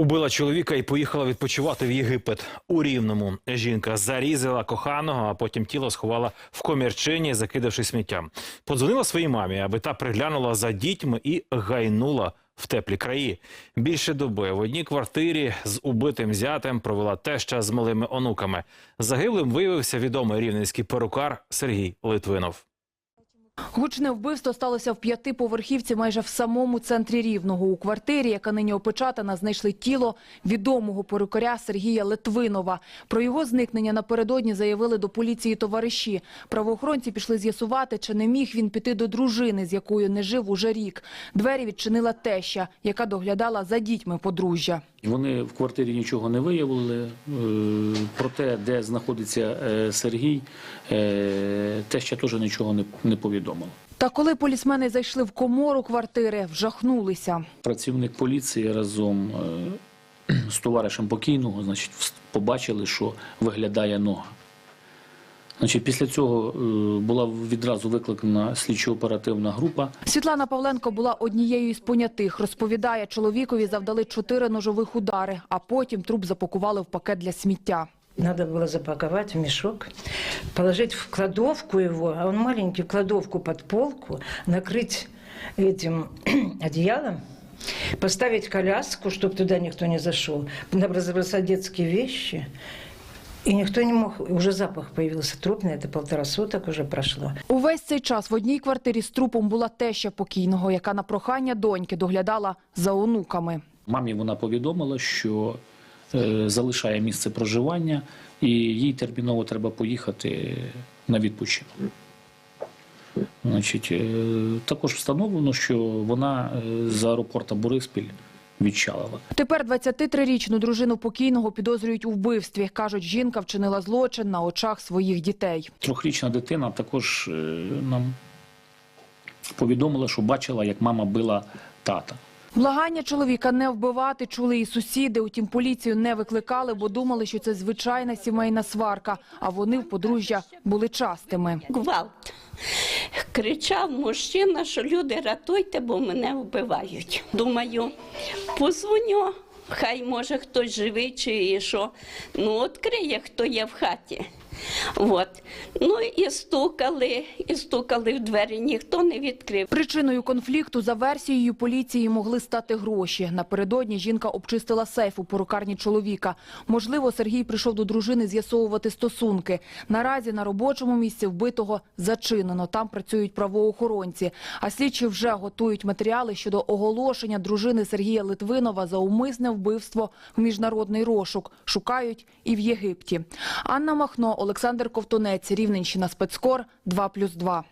Убила чоловіка і поїхала відпочивати в Єгипет. У Рівному жінка зарізала коханого, а потім тіло сховала в комірчині, закидавши сміттям. Подзвонила своїй мамі, аби та приглянула за дітьми і гайнула в теплі краї. Більше доби в одній квартирі з убитим зятем провела теща з малими онуками. Загиблим виявився відомий рівненський перукар Сергій Литвинов. Гучне вбивство сталося в п'ятиповерхівці майже в самому центрі Рівного. У квартирі, яка нині опечатана, знайшли тіло відомого перукаря Сергія Литвинова. Про його зникнення напередодні заявили до поліції товариші. Правоохоронці пішли з'ясувати, чи не міг він піти до дружини, з якою не жив уже рік. Двері відчинила теща, яка доглядала за дітьми подружжя. Вони в квартирі нічого не виявили. Е, Про те, де знаходиться е, Сергій, е, те ще теж нічого не, не повідомив. Та коли полісмени зайшли в комору квартири, вжахнулися. Працівник поліції разом е, з товаришем покійного значить, побачили, що виглядає нога. Значить, після цього е, була відразу викликана слідчо-оперативна група. Світлана Павленко була однією із понятих. Розповідає, чоловікові завдали чотири ножових удари, а потім труп запакували в пакет для сміття. Надо было запаковать в мешок, положить в кладовку его, а он маленький, в кладовку под полку, накрыть этим одеялом, поставить коляску, чтобы туда никто не зашел, разбросать детские вещи. И никто не мог, уже запах появился трупный, это полтора суток уже прошло. Увесь цей час в одній квартирі з трупом була теща покійного, яка на прохання доньки доглядала за онуками. Мамі вона повідомила, що е, залишає місце проживання і їй терміново треба поїхати на відпочинок. Значить, е, також встановлено, що вона е, з аеропорта Бориспіль відчалила. Тепер 23-річну дружину покійного підозрюють у вбивстві. Кажуть, жінка вчинила злочин на очах своїх дітей. Трьохрічна дитина також е, нам повідомила, що бачила, як мама била тата. Благання чоловіка не вбивати чули і сусіди. Утім, поліцію не викликали, бо думали, що це звичайна сімейна сварка. А вони в подружжя були частими. гвалт. Кричав мужчина, що люди рятуйте, бо мене вбивають. Думаю, позвоню, хай може хтось живий чи що. Ну, відкриє, хто є в хаті. От. Ну і стукали, і стукали в двері, ніхто не відкрив. Причиною конфлікту за версією поліції могли стати гроші. Напередодні жінка обчистила сейф у порукарні чоловіка. Можливо, Сергій прийшов до дружини з'ясовувати стосунки. Наразі на робочому місці вбитого зачинено. Там працюють правоохоронці. А слідчі вже готують матеріали щодо оголошення дружини Сергія Литвинова за умисне вбивство в міжнародний розшук. Шукають і в Єгипті. Анна Махно, Олександр Ковтунець, Рівненщина, Спецкор, 2+,2.